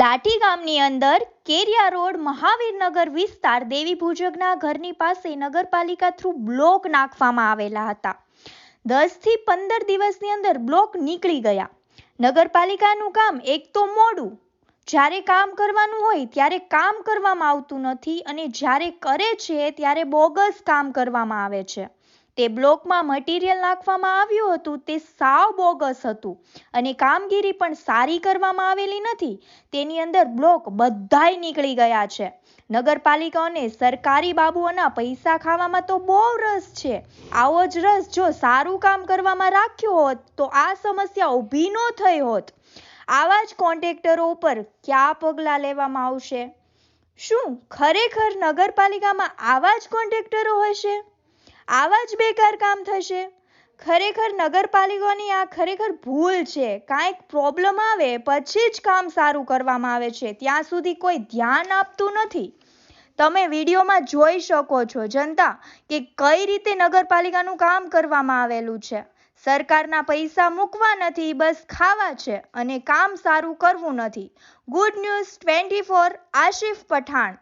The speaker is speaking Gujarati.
લાઠી ગામની અંદર કેરિયા રોડ, મહાવીરનગર વિસ્તાર, દેવી પૂજકના ઘરની પાસે નગરપાલિકા થ્રુ બ્લોક નાખવામાં આવેલા હતા. દસથી પંદર દિવસની અંદર બ્લોક નીકળી ગયા. નગરપાલિકાનું કામ એક તો મોડું. જ્યારે કામ કરવાનું હોય ત્યારે કામ કરવામાં આવતું નથી અને જ્યારે કરે છે ત્યારે બોગસ કામ કરવામાં આવે છે. તે બ્લોકમાં મટીરિયલ નાખવામાં આવ્યું હતું, તે સાવ બોગસ હતું. અને કામગીરી પણ સારી કરવામાં આવેલી નથી. તેની અંદર બ્લોક બધાય નીકળી ગયા છે. નગરપાલિકાઓને સરકારી બાબુઓના પૈસા ખાવામાં તો બહુ રસ છે. આવો જ રસ જો સારું કામ કરવામાં રાખ્યો હોત, તો આ સમસ્યા ઊભી ન થઈ હોત. આવા જ કોન્ટ્રાક્ટરો ઉપર કયા પગલાં લેવામાં આવશે? શું ખરેખર નગરપાલિકામાં આવા જ કોન્ટ્રાક્ટરો હશે? આવા જ બેકાર કામ થશે? ખરેખર નગરપાલિકાની આ ખરેખર ભૂલ છે. કાંઈક પ્રોબ્લેમ આવે, પછી જ કામ સારું કરવામાં આવે છે. ત્યાં સુધી કોઈ ધ્યાન આપતું નથી. તમે વિડીયોમાં જોઈ શકો છો, જનતા, કે કઈ રીતે નગરપાલિકાનું કામ કરવામાં આવેલું છે. સરકારના પૈસા મૂકવા નથી, બસ ખાવા છે અને કામ સારું કરવું નથી. Good news twenty four Asif Pathan.